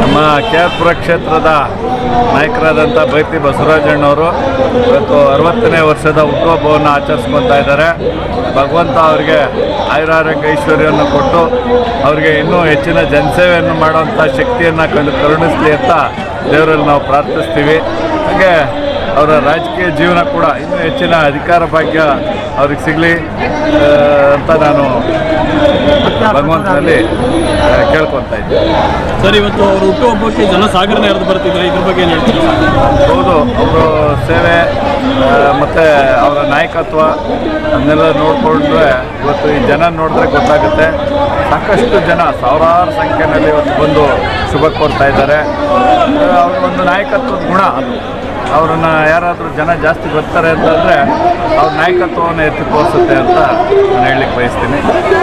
ನಮ್ಮ K R ಪುರ ಕ್ಷೇತ್ರದ ನಾಯಕರಾದಂಥ ಬೈತಿ ಬಸವರಾಜಣ್ಣವರು ಇವತ್ತು ಅರವತ್ತನೇ ವರ್ಷದ ಹುಟ್ಟುಹಬ್ಬವನ್ನು ಆಚರಿಸ್ಕೊತಾ ಇದ್ದಾರೆ. ಭಗವಂತ ಅವರಿಗೆ ಆಯುರಾರೋಗ್ಯ ಐಶ್ವರ್ಯವನ್ನು ಕೊಟ್ಟು ಅವರಿಗೆ ಇನ್ನೂ ಹೆಚ್ಚಿನ ಜನಸೇವೆಯನ್ನು ಮಾಡುವಂಥ ಶಕ್ತಿಯನ್ನು ಕಂಡು ಕರುಣಿಸಲಿ ಅಂತ ದೇವರಲ್ಲಿ ನಾವು ಪ್ರಾರ್ಥಿಸ್ತೀವಿ. ಹಾಗೆ ಅವರ ರಾಜಕೀಯ ಜೀವನ ಕೂಡ ಇನ್ನೂ ಹೆಚ್ಚಿನ ಅಧಿಕಾರ ಭಾಗ್ಯ ಅವ್ರಿಗೆ ಸಿಗಲಿ. ಅಂತ ನಾನು ಭಗವಂತನಲ್ಲಿ ಕೇಳ್ಕೊತಾ ಇದ್ದೀನಿ ಸರ್ ಇವತ್ತು ಅವರು ಹುಟ್ಟುಹಬ್ಬಕ್ಕೆ ಜನ ಸಾಗರನೆ ಹರಿದು ಬರ್ತಿದ್ರೆ ಇದ್ರ ಬಗ್ಗೆ ಏನು ಹೇಳ್ತೀವಿ ಹೌದು ಅವರು ಸೇವೆ ಮತ್ತು ಅವರ ನಾಯಕತ್ವ ಅದನ್ನೆಲ್ಲ ನೋಡಿಕೊಂಡ್ರೆ ಇವತ್ತು ಈ ಜನ ನೋಡಿದ್ರೆ ಗೊತ್ತಾಗುತ್ತೆ. ಸಾಕಷ್ಟು ಜನ ಸಾವಿರಾರು ಸಂಖ್ಯೆಯಲ್ಲಿ ಇವತ್ತು ಬಂದು ಶುಭ ಕೋರ್ತಾ ಇದ್ದಾರೆ. ಅವ್ರ ಒಂದು ನಾಯಕತ್ವದ ಗುಣ ಅದು. ಅವರನ್ನು ಯಾರಾದರೂ ಜನ ಜಾಸ್ತಿ ಬರ್ತಾರೆ ಅಂತಂದರೆ ಅವ್ರ ನಾಯಕತ್ವವನ್ನು ಎತ್ತಿ ತೋರಿಸುತ್ತೆ ಅಂತ ನಾನು ಹೇಳಲಿಕ್ಕೆ ಬಯಸ್ತೀನಿ.